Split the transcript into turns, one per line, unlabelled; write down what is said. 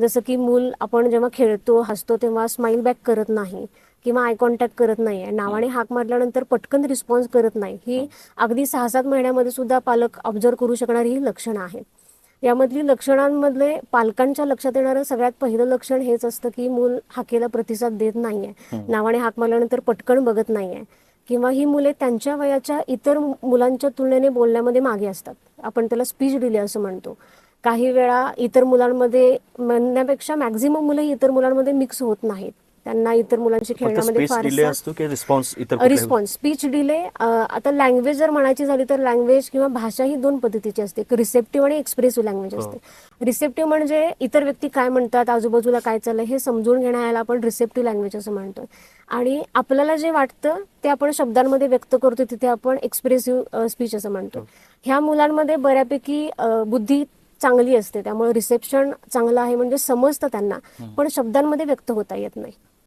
जसं की मूल आपण जेव्हा खेळतो हसतो तेव्हा स्माईल बॅक करत नाही किंवा आय कॉन्टॅक्ट करत नाही नावाने हाक मारल्यानंतर पटकन रिस्पॉन्स करत नाही. ही अगदी सहा सात महिन्यामध्ये सुद्धा पालक ऑब्झर्व करू शकणारी ही लक्षणं आहेत. यामधली लक्षणांमधले पालकांच्या लक्षात येणारं सगळ्यात पहिलं लक्षण हेच असतं की मूल हाकेला प्रतिसाद देत नाहीये. नावाने हाक मारल्यानंतर पटकन बघत नाहीये. किंवा ही मुले त्यांच्या वयाच्या इतर मुलांच्या तुलनेने बोलण्यामध्ये मागे असतात. आपण त्याला स्पीच डिले असं म्हणतो. काही वेळा इतर मुलांमध्ये म्हणण्यापेक्षा मॅक्झिमम मुलं ही इतर मुलांमध्ये मिक्स होत नाहीत. त्यांना इतर मुलांशी
फक्त
खेळण्यामध्ये
की रिस्पॉन्स
स्पीच डिले आता लँग्वेज जर म्हणायची झाली तर लँग्वेज किंवा भाषा ही दोन पद्धतीची असते. एक रिसेप्टिव्ह आणि एक्सप्रेसिव्ह लँग्वेज
हो.
असते. रिसेप्टिव्ह म्हणजे इतर व्यक्ती काय म्हणतात आजूबाजूला काय चाललंय हे समजून घेण्याला आपण रिसेप्टिव्ह लँग्वेज असं म्हणतो. आणि आपल्याला जे वाटतं ते आपण शब्दांमध्ये व्यक्त करतो तिथे आपण एक्सप्रेसिव्ह स्पीच असं म्हणतो. ह्या मुलांमध्ये बऱ्यापैकी बुद्धी चांगली असते. त्यामुळे रिसेप्शन चांगलं आहे म्हणजे समजतं त्यांना. पण शब्दांमध्ये व्यक्त होता येत नाही.